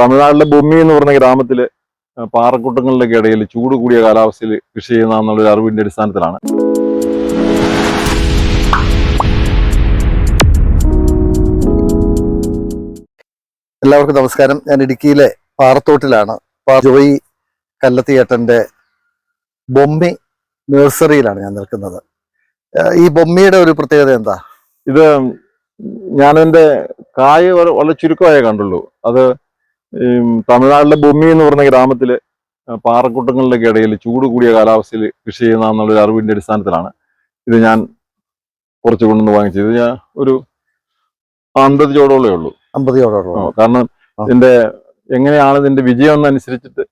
തമിഴ്നാട്ടിലെ ഭൂമി എന്ന് പറഞ്ഞ ഗ്രാമത്തിൽ പാറക്കൂട്ടങ്ങളുടെ ഇടയിൽ ചൂട് കൂടിയ കാലാവസ്ഥയിൽ കൃഷി ചെയ്യുന്ന എന്നുള്ളൊരു അറിവിന്റെ അടിസ്ഥാനത്തിലാണ്. എല്ലാവർക്കും നമസ്കാരം. ഞാൻ ഇടുക്കിയിലെ പാറത്തോട്ടിലാണ്. ജോയി കല്ലത്തിയേട്ടന്റെ ബൊമ്മി നഴ്സറിയിലാണ് ഞാൻ നിൽക്കുന്നത്. ഈ ബൊമ്മിയുടെ ഒരു പ്രത്യേകത എന്താ? ഇത് ഞാനെന്റെ കായ വള- വളരെ ചുരുക്കമായേ കണ്ടുള്ളൂ. അത് ഈ തമിഴ്നാട്ടിലെ ഭൂമി എന്ന് പറഞ്ഞ ഗ്രാമത്തിൽ പാറക്കൂട്ടങ്ങളുടെ ഇടയിൽ ചൂട് കൂടിയ കാലാവസ്ഥയിൽ കൃഷി ചെയ്യുന്ന എന്നുള്ളൊരു അറിവിന്റെ അടിസ്ഥാനത്തിലാണ് ഇത് ഞാൻ കുറച്ച് കൊണ്ടുവന്ന് വാങ്ങിച്ചത്. ഇത് ഞാൻ ഒരു അമ്പത് ചോടോളേ ഉള്ളൂ. അമ്പതിയോടോളം ചോടോളൂ. കാരണം ഇതിന്റെ എങ്ങനെയാണ് ഇതിന്റെ വിജയം എന്നനുസരിച്ചിട്ട്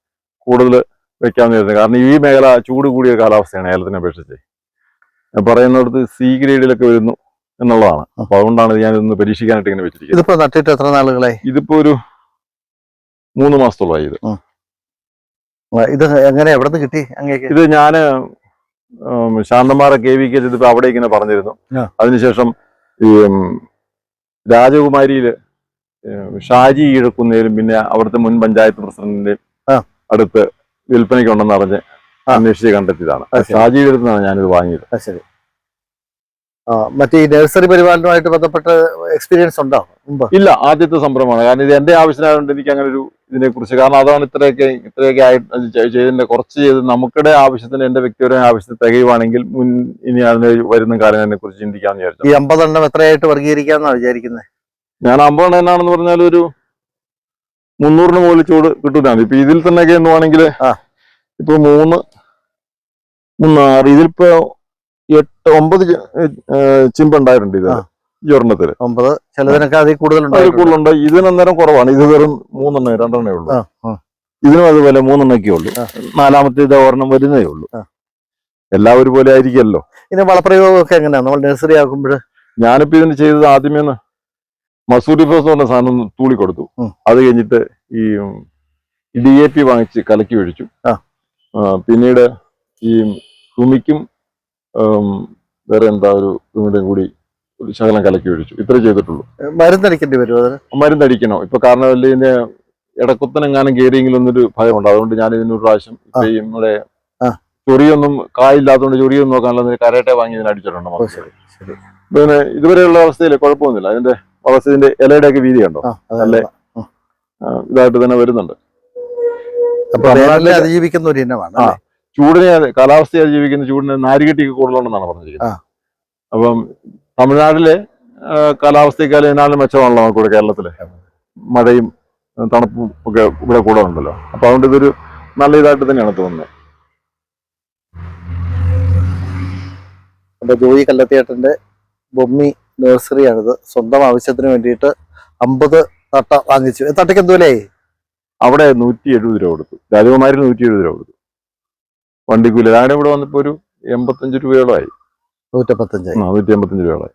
കൂടുതൽ വെക്കാമെന്ന് കരുതുന്നത് കാരണം ഈ മേഖല ചൂട് കൂടിയ കാലാവസ്ഥയാണ് ഏലത്തിനെ അപേക്ഷിച്ച്. പറയുന്നിടത്ത് സി ഗ്രേഡിലൊക്കെ വരുന്നു എന്നുള്ളതാണ്. അപ്പൊ അതുകൊണ്ടാണ് ഞാൻ ഇതൊന്ന് പരീക്ഷിക്കാനായിട്ട് ഇങ്ങനെ വെച്ചിരിക്കുന്നത്. ഇതിപ്പോ നട്ടിട്ട് എത്ര നാളുകളായി? ഇതിപ്പോ ഒരു മൂന്ന് മാസത്തോളമായി ഇത് ഇത് എങ്ങനെ എവിടെ നിന്ന് കിട്ടി അങ്ങേക്ക്? ഇത് ഞാൻ ശാന്തമാര ശാന്തമാറ കെ വി കെ ഇതിപ്പോ അവിടെ ഇങ്ങനെ പറഞ്ഞിരുന്നു. അതിനുശേഷം ഈ രാജകുമാരിയിൽ ഷാജി ഈഴക്കുന്നേലും പിന്നെ അവിടുത്തെ മുൻ പഞ്ചായത്ത് പ്രസിഡന്റിന്റെയും. അടുത്ത് വിൽപ്പനയ്ക്കുണ്ടെന്ന് അറിഞ്ഞ്. അന്വേഷിച്ച് കണ്ടെത്തിയതാണ്. ഷാജി ശരി. ഷാജിയുടെ അടുത്ത് ഞാനിത് വാങ്ങിയത്. ശരി. മറ്റേ ഈ നഴ്സറി പരിപാലനവുമായിട്ട് ബന്ധപ്പെട്ട എക്സ്പീരിയൻസ് ഉണ്ടോ? ഇല്ല ആദ്യത്തെ സംരംഭമാണ്. കാരണം ഇത് എന്റെ ആവശ്യമായതുകൊണ്ട് എനിക്ക് അങ്ങനെ ഒരു ഇതിനെ കുറിച്ച് കാരണം അതാണ് ഇത്രയൊക്കെ ഇത്രയൊക്കെ ആയിട്ട് ചെയ്തതിന്റെ കുറച്ച് ചെയ്ത് നമുക്കിടെ ആവശ്യത്തിന് എന്റെ വ്യക്തിപരമായ ആവശ്യത്തിന് തികയുവാണെങ്കിൽ മുൻ ഇനി അതിന് വരുന്ന കാര്യങ്ങളെ കുറിച്ച് ചിന്തിക്കാമെന്ന് വിചാരിച്ചു. ഈ അമ്പതെണ്ണം എത്രയായിട്ട് വർഗീകരിക്കാന്നാ വിചാരിക്കുന്നത് ഞാൻ അമ്പതെണ്ണം എന്നാണെന്ന് പറഞ്ഞാൽ ഒരു മുന്നൂറിന് മുകളിൽ ചൂട് കിട്ടുന്നതാണ് ഇപ്പൊ ഇതിൽ തന്നെയൊക്കെ എന്നുവാണെങ്കിൽ. ഇപ്പൊ മൂന്ന് മൂന്നാറ് ഇതിലിപ്പോ എട്ട് ഒമ്പത് ചിമ്പ് ഉണ്ടായിട്ടുണ്ട് ചിമ്പുണ്ടായിട്ടുണ്ട് ഇത്. ഈ ഒരെണ്ണത്തിൽ. ഒമ്പത്. ചിലതിനൊക്കെ അതിൽ. കൂടുതലുണ്ട്. ഇതിനന്നേരം കുറവാണ്. ഇത് വെറും മൂന്നെണ്ണേ രണ്ടെണ്ണേ ഉള്ളൂ. ഇതിനും അതുപോലെ മൂന്നെണ്ണൊക്കെ ഉള്ളൂ. നാലാമത്തെ ഇത് ഒരെണ്ണം വരുന്നേ ഉള്ളൂ. എല്ലാം ഒരുപോലെ ആയിരിക്കുമല്ലോ. ഇതിന് വളപ്രയോഗമൊക്കെ എങ്ങനെയാ? നമ്മൾ നഴ്സറി ആക്കുമ്പോൾ ഞാനിപ്പോ ഇതിന് ചെയ്തത് ആദ്യമേ മസൂരി ഫോസ് പറഞ്ഞ സാധനം തൂളി കൊടുത്തു. അത് കഴിഞ്ഞിട്ട് ഈ ഡി എ പി വാങ്ങിച്ച് കലക്കി ഒഴിച്ചു. പിന്നീട് ഈ ഹുമിക്കും വേറെ എന്താ ഒരു ഹുമിയുടെയും കൂടി ശകലം കലക്കി ഒഴിച്ചു ഇത്ര ചെയ്തിട്ടുള്ളൂ. മരുന്നടിക്കേണ്ടി വരുമോ അതിന്? മരുന്നടിക്കണോ. ഇപ്പൊ കാരണം ഇതിന്റെ ഇടക്കുത്തനെങ്ങാനും കയറിയെങ്കിലും ഒന്നൊരു ഭയമുണ്ട്. അതുകൊണ്ട് ഞാൻ ഇതിനൊരു പ്രാവശ്യം ഇപ്പൊ നമ്മുടെ. ചൊറിയൊന്നും കായില്ലാത്തതുകൊണ്ട് ചൊറിയൊന്നും നോക്കാനുള്ള കരട്ടെ വാങ്ങി ഇതിന് അടിച്ചിട്ടുണ്ട് പിന്നെ ഇതുവരെയുള്ള അവസ്ഥയിൽ കുഴപ്പമൊന്നുമില്ല. അതിന്റെ അവസ്ഥ ഇതിന്റെ ഇലയുടെ ഒക്കെ വീതി കണ്ടോ? അല്ലേ? ഇതായിട്ട് തന്നെ വരുന്നുണ്ട്. അതിജീവിക്കുന്ന ഒരു ഇനമാണ് ചൂടിനെ കാലാവസ്ഥയെ അതിജീവിക്കുന്ന ചൂടിനെ നാരികെട്ടിക്ക് കൂടുതലുണ്ടെന്നാണ് പറഞ്ഞിരിക്കുന്നത്. അപ്പം തമിഴ്നാട്ടിലെ കാലാവസ്ഥയെക്കാളും ഇതിനാളും മെച്ചമാണല്ലോ നമുക്കിവിടെ കേരളത്തിലെ. മഴയും തണുപ്പും ഒക്കെ ഇവിടെ കൂടെ ഉണ്ടല്ലോ അപ്പൊ അതുകൊണ്ട് ഇതൊരു നല്ല ഇതായിട്ട് തന്നെയാണ് തോന്നുന്നത്. എന്റെ ജോയി കല്ലത്തിയേട്ടന്റെ ബൊമ്മി നഴ്സറിയാണിത്. സ്വന്തം ആവശ്യത്തിന് വേണ്ടിയിട്ട് അമ്പത് തട്ട വാങ്ങിച്ചു. തട്ടയ്ക്ക് എന്തുവല്ലേ അവിടെ നൂറ്റി എഴുപത് രൂപ കൊടുത്തു. രാജകുമാരിൽ നൂറ്റി എഴുപത് രൂപ കൊടുത്തു. വണ്ടിക്കൂലി ഞാൻ ഇവിടെ വന്നപ്പോ ഒരു എൺപത്തഞ്ച് രൂപയോളമായി നൂറ്റപ്പത്തഞ്ചായി. ആ, നൂറ്റി അമ്പത്തഞ്ച് രൂപയോളമായി